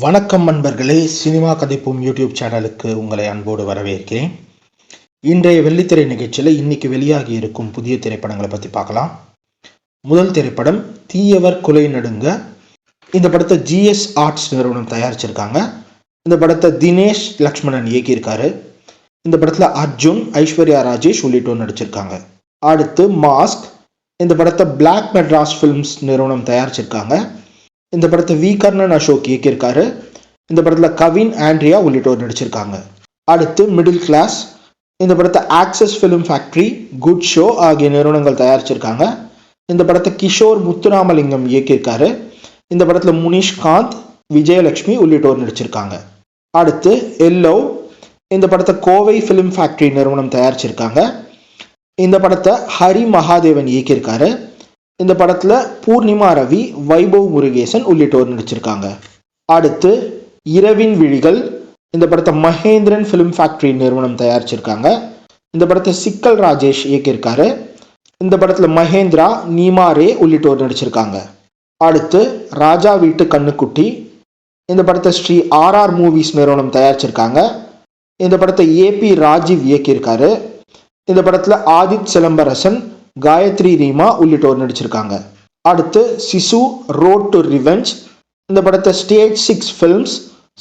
வணக்கம் நண்பர்களே cinema கதைப்பும் YouTube சேனலுக்கு உங்களை அன்போடு வரவேற்கிறேன். இன்றைய வெள்ளித்திரை நிகழ்ச்சியில் இன்னைக்கு வெளியாகி இருக்கும் புதிய திரைப்படங்களை பற்றி பார்க்கலாம். முதல் திரைப்படம் தீயவர் குலை நடுங்க. இந்த படத்தை ஜிஎஸ் ஆர்ட்ஸ் நிறுவனம் தயாரிச்சிருக்காங்க. இந்த படத்தை தினேஷ் லக்ஷ்மணன் இயக்கியிருக்காரு. இந்த படத்தில் அர்ஜுன் ஐஸ்வர்யா ராஜேஷ் உள்ளிட்டோர் நடிச்சிருக்காங்க. அடுத்து மாஸ்க். இந்த படத்தை பிளாக் மெட்ராஸ் ஃபிலிம்ஸ் நிறுவனம் தயாரிச்சிருக்காங்க. இந்த படத்தை வி. கர்ணன் அசோக் இயக்கியிருக்காரு. இந்த படத்தில் கவின் ஆண்ட்ரியா உள்ளிட்டோர் நடிச்சிருக்காங்க. அடுத்து மிடில் கிளாஸ். இந்த படத்தை Axess Film Factory Good Show ஆகிய நிறுவனங்கள் தயாரிச்சிருக்காங்க. இந்த படத்தை கிஷோர் முத்துராமலிங்கம் இயக்கியிருக்காரு. இந்த படத்தில் முனிஷ்காந்த் விஜயலட்சுமி உள்ளிட்டோர் நடிச்சிருக்காங்க. அடுத்து எல்லோ. இந்த படத்தை கோவை ஃபிலிம் ஃபேக்ட்ரி நிறுவனம் தயாரிச்சிருக்காங்க. இந்த படத்தை ஹரி மகாதேவன் இயக்கியிருக்காரு. இந்த படத்தில் பூர்ணிமா ரவி வைபவ் முருகேசன் உள்ளிட்டோர் நடிச்சிருக்காங்க. அடுத்து இரவின் விழிகள். இந்த படத்தை மகேந்திரன் ஃபிலிம் ஃபேக்ட்ரி நிறுவனம் தயாரிச்சிருக்காங்க. இந்த படத்தை சிக்கல் ராஜேஷ் இயக்கியிருக்காரு. இந்த படத்தில் மகேந்திரா நீமா ரே உள்ளிட்டோர் நடிச்சிருக்காங்க. அடுத்து ராஜா வீட்டு கண்ணுக்குட்டி. இந்த படத்தை ஸ்ரீ ஆர்ஆர் மூவிஸ் நிறுவனம் தயாரிச்சிருக்காங்க. இந்த படத்தை ஏபி ராஜீவ் இயக்கியிருக்காரு. இந்த படத்தில் ஆதித் சிலம்பரசன் காயத்ரி ரீமா உள்ளிட்டோர் நடிச்சிருக்காங்க. அடுத்து சிசு ரோட் டு ரிவெஞ்ச் இந்த படத்தை State Six Films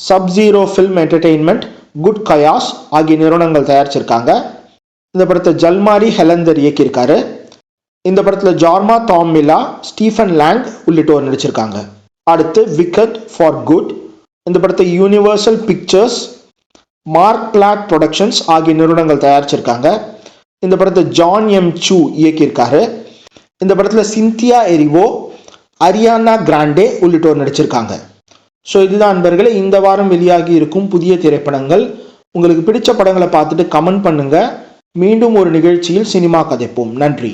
Sub Zero Film Entertainment Good Chaos ஆகிய நிறுவனங்கள் தயாரிச்சிருக்காங்க. இந்த படத்தை ஜல்மாரி ஹெலந்தர் இயக்கியிருக்காரு. இந்த படத்தில் ஜார்மா தாமிலா ஸ்டீஃபன் லேண்ட் உள்ளிட்டோர் நடிச்சிருக்காங்க. அடுத்து விக்கட் ஃபார் குட் இந்த படத்தை Universal Pictures Mark Platt Productions ஆகிய நிறுவனங்கள் தயாரிச்சிருக்காங்க. இந்த படத்தை ஜான் எம் சூ இயக்கியிருக்காரு. இந்த படத்தில் சிந்தியா எரிவோ அரியானா கிராண்டே உள்ளிட்டோர் நடிச்சிருக்காங்க. ஸோ இதுதான் அன்பர்களே இந்த வாரம் வெளியாகி இருக்கும் புதிய திரைப்படங்கள். உங்களுக்கு பிடிச்ச படங்களை பார்த்துட்டு கமெண்ட் பண்ணுங்க. மீண்டும் ஒரு நிகழ்ச்சியில் சினிமா கதைப்போம். நன்றி.